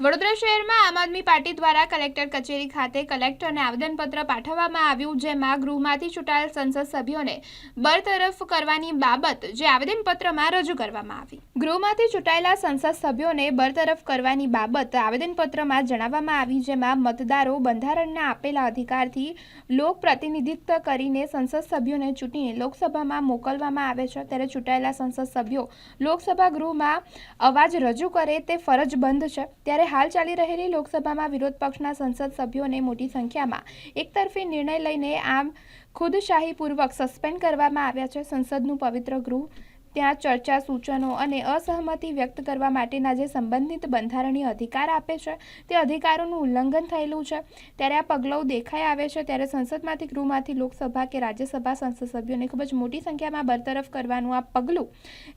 વડોદરા શહેરમાં આમ આદમી પાર્ટી દ્વારા કલેક્ટર કચેરી ખાતે કલેક્ટરને આવેદનપત્ર પાઠવવામાં આવ્યું, જેમાં ગૃહમાંથી ચૂંટાયેલ સંસદ સભ્યોને બરતરફ કરવાની બાબત જે આવેદનપત્રમાં રજૂ કરવામાં આવી. ગૃહમાંથી ચૂંટાયેલા સંસદ સભ્યોને બરતરફ કરવાની બાબત આવેદનપત્રમાં જણાવવામાં આવી, જેમાં મતદારો બંધારણના આપેલા અધિકારથી લોક પ્રતિનિધિત્વ કરીને સંસદ સભ્યોને ચૂંટીને લોકસભામાં મોકલવામાં આવે છે. ત્યારે ચૂંટાયેલા સંસદ સભ્યો લોકસભા ગૃહમાં અવાજ રજૂ કરે તે ફરજબંધ છે. ત્યારે હાલ ચાલી રહેલી લોકસભામાં વિરોધ પક્ષના સંસદ સભ્યોને મોટી સંખ્યામાં એકતરફી નિર્ણય લઈને આમ ખુદશાહીપૂર્વક સસ્પેન્ડ કરવામાં આવ્યા છે. સંસદનું પવિત્ર ગૃહ ત્યાં ચર્ચા સૂચનો અને અસહમતિ વ્યક્ત કરવા માટેના જે સંબંધિત બંધારણીય અધિકાર આપે છે તે અધિકારોનું ઉલ્લંઘન થયેલું છે. ત્યારે આ પગલાઓ દેખાઈ આવે છે ત્યારે સંસદમાંથી ગૃહમાંથી લોકસભા કે રાજ્યસભા સંસદ સભ્યોને ખૂબ જ મોટી સંખ્યામાં બરતરફ કરવાનું આ પગલું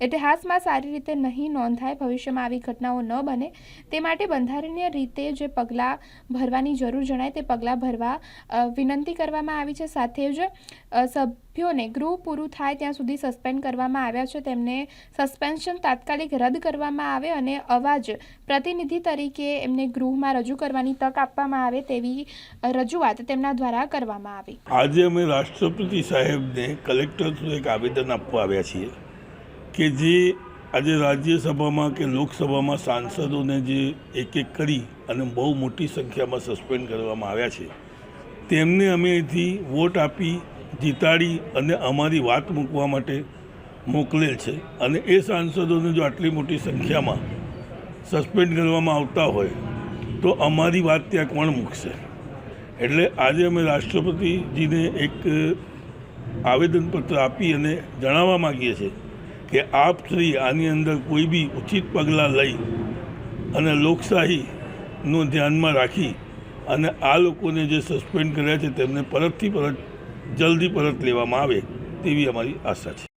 ઇતિહાસમાં સારી રીતે નહીં નોંધાય ભવિષ્યમાં આવી ઘટનાઓ ન બને તે માટે બંધારણીય રીતે જે પગલાં ભરવાની જરૂર જણાય તે પગલાં ભરવા વિનંતી કરવામાં આવી છે. સાથે જ અ, સભ્યોને ગૃહ પૂરું થાય ત્યાં સુધી સસ્પેન્ડ કરવામાં આવ્યા છે. તેમને સસ્પેન્શન તાત્કાલિક રદ કરવામાં આવે અને અવાજ પ્રતિનિધિ તરીકે એમને ગૃહમાં રજૂ કરવાની તક આપવામાં આવે તેવી રજૂઆત તેમના દ્વારા કરવામાં આવી. આજે અમે રાષ્ટ્રપતિ સાહેબને કલેક્ટર થ્રુ એક આવેદન આપવા આવ્યા છીએ કે જે આજે રાજ્યસભામાં કે લોકસભામાં સાંસદોને જે એક એક કરી અને બહુ મોટી સંખ્યામાં સસ્પેન્ડ કરવામાં આવ્યા છે. તેમને અમે અહીંથી વોટ આપી જીતાડી અને અમારી વાત મૂકવા માટે મોકલેલ છે. અને એ સાંસદોને જો આટલી મોટી સંખ્યામાં સસ્પેન્ડ કરવામાં આવતા હોય, તો અમારી વાત ત્યાં કોણ મૂકશે? એટલે આજે અમે રાષ્ટ્રપતિજીને એક આવેદનપત્ર આપી અને જણાવવા માગીએ છીએ કે આપ શ્રી આની અંદર કોઈ બી ઉચિત પગલાં લઈ અને લોકશાહીનું ધ્યાનમાં રાખી અને આ લોકોને જે સસ્પેન્ડ કર્યા છે તેમને પરતથી પરત જલ્દી પરત લેવામાં આવે તેવી અમારી આશા છે.